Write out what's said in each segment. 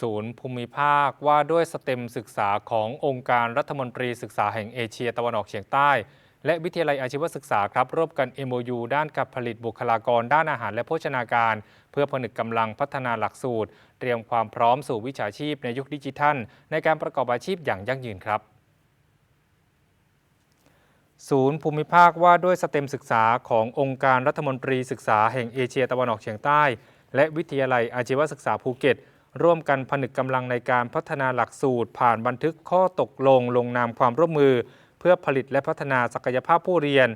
ศูนย์ภูมิภาคว่าด้วยสเต็มศึกษาขององค์การรัฐมนตรีศึกษาแห่งเอเชียตะวันออกเฉียงใต้ และวิทยาลัยอาชีวศึกษาครับร่วมกัน MOU ด้านการผลิตบุคลากรด้านอาหารและโภชนาการ เพื่อผนึกกำลังพัฒนาหลักสูตร เตรียมความพร้อมสู่วิชาชีพในยุคดิจิทัล ในการประกอบอาชีพอย่างยั่งยืนครับศูนย์ภูมิภาคว่าด้วยสเต็มศึกษาขององค์การรัฐมนตรีศึกษาแห่งเอเชียตะวันออกเฉียงใต้ และวิทยาลัยอาชีวศึกษาภูเก็ต ร่วมกันผนึกกำลังในการพัฒนาหลักสูตร ผ่านบันทึกข้อตกลงลงนามความร่วมมือ เพื่อผลิตและพัฒนาศักยภาพผู้เรียน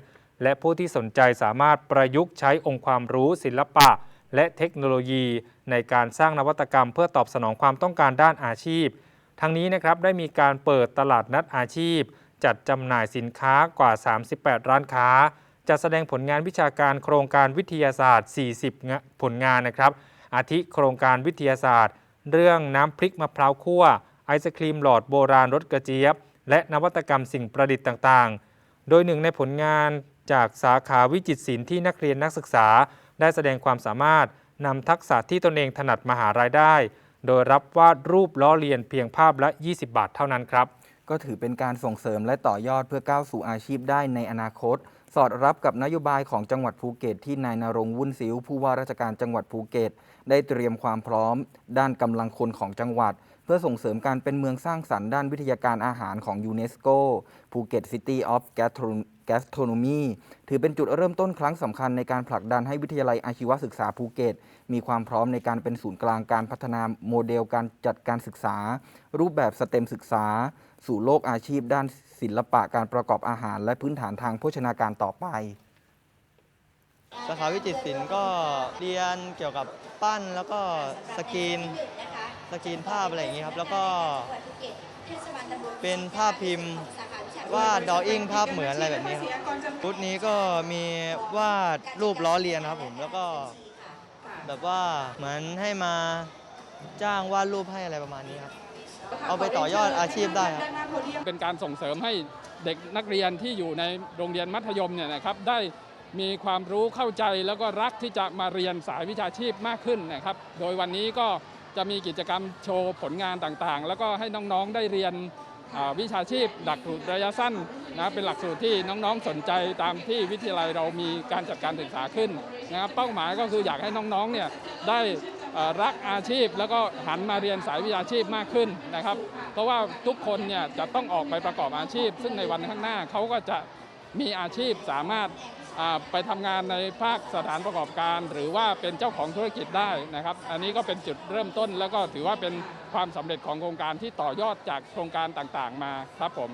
และผู้ที่สนใจสามารถประยุกต์ใช้องค์ความรู้ศิลปะ และเทคโนโลยี ในการสร้างนวัตกรรม เพื่อตอบสนองความต้องการด้านอาชีพ ทั้งนี้นะครับได้มีการเปิดตลาดนัดอาชีพ จัดจำหน่ายสินค้ากว่า 38 ร้านค้าจัดแสดงผลงานวิชาการโครงการวิทยาศาสตร์ 40 ผลงานนะครับ อาทิโครงการวิทยาศาสตร์ เรื่องน้ำพริกมะพร้าวคั่ว ไอศครีมหลอดโบราณรสกระเจี๊ยบ และนวัตกรรมสิ่งประดิษฐ์ต่างๆ โดยหนึ่งในผลงานจากสาขาวิจิตรศิลป์ที่นักเรียนนักศึกษา ได้แสดงความสามารถนำทักษะที่ตนเองถนัดมาหารายได้ โดยรับวาดรูปล้อเลียนเพียงภาพละ 20 บาทเท่านั้นครับ ก็ถือเป็นการส่งเสริมและต่อยอดเพื่อก้าวสู่อาชีพได้ในอนาคต สอดรับกับนโยบายของจังหวัดภูเก็ตที่นายนรงวุ่นซิวผู้ว่าราชการจังหวัดภูเก็ต ได้เตรียมความพร้อม ด้านกำลังคนของจังหวัด เพื่อส่งเสริมการเป็นเมืองสร้างสรรค์ด้านวิทยาการอาหารของยูเนสโกภูเก็ตซิตี้ออฟแก แกสโทโนมีถือเป็นจุดเริ่มต้นครั้งสำคัญในการผลักดันให้วิทยาลัยอาชีวศึกษาภูเก็ต มีความพร้อมในการเป็นศูนย์กลางการพัฒนาโมเดลการจัดการศึกษา รูปแบบสเต็มศึกษา สู่โลกอาชีพ ด้านศิลปะการประกอบอาหาร และพื้นฐานทางโภชนาการต่อไปสาขาวิจิตรศิลป์ก็เรียนเกี่ยวกับปั้นแล้วก็สกรีน สกรีนภาพอะไรอย่างนี้ครับ แล้วก็เป็นภาพพิมพ์วาดดออิ่งภาพเหมือนอะไรแบบนี้ครับชุดนี้ก็มีวาดรูปล้อเลียนครับผมแล้วก็แบบว่าเหมือนให้มาจ้างวาดรูปให้อะไรประมาณนี้ครับ เอาไปต่อยอดอาชีพได้ครับ เป็นการส่งเสริมให้เด็กนักเรียนที่อยู่ในโรงเรียนมัธยมเนี่ยนะครับได้มีความรู้เข้าใจแล้วก็รักที่จะมาเรียนสายวิชาชีพมากขึ้นนะครับ โดยวันนี้ก็ จะมีกิจกรรมโชว์ผลงานต่างๆ แล้วก็ให้น้องๆได้เรียนวิชาชีพหลักสูตรระยะสั้นนะเป็นหลักสูตรที่น้องๆสนใจตามที่วิทยาลัยเรามีการจัดการศึกษาขึ้นนะครับเป้าหมายก็คืออยากให้น้องๆเนี่ยได้รักอาชีพแล้วก็หันมาเรียนสายวิชาชีพมากขึ้นนะครับ เพราะว่าทุกคนเนี่ยจะต้องออกไปประกอบอาชีพ ซึ่งในวันข้างหน้าเขาก็จะมีอาชีพสามารถ ไปทำงานในภาคสถานประกอบการ หรือว่าเป็นเจ้าของธุรกิจได้นะครับ อันนี้ก็เป็นจุดเริ่มต้น แล้วก็ถือว่าเป็นความสำเร็จของโครงการที่ต่อยอดจากโครงการต่างๆ มาครับผม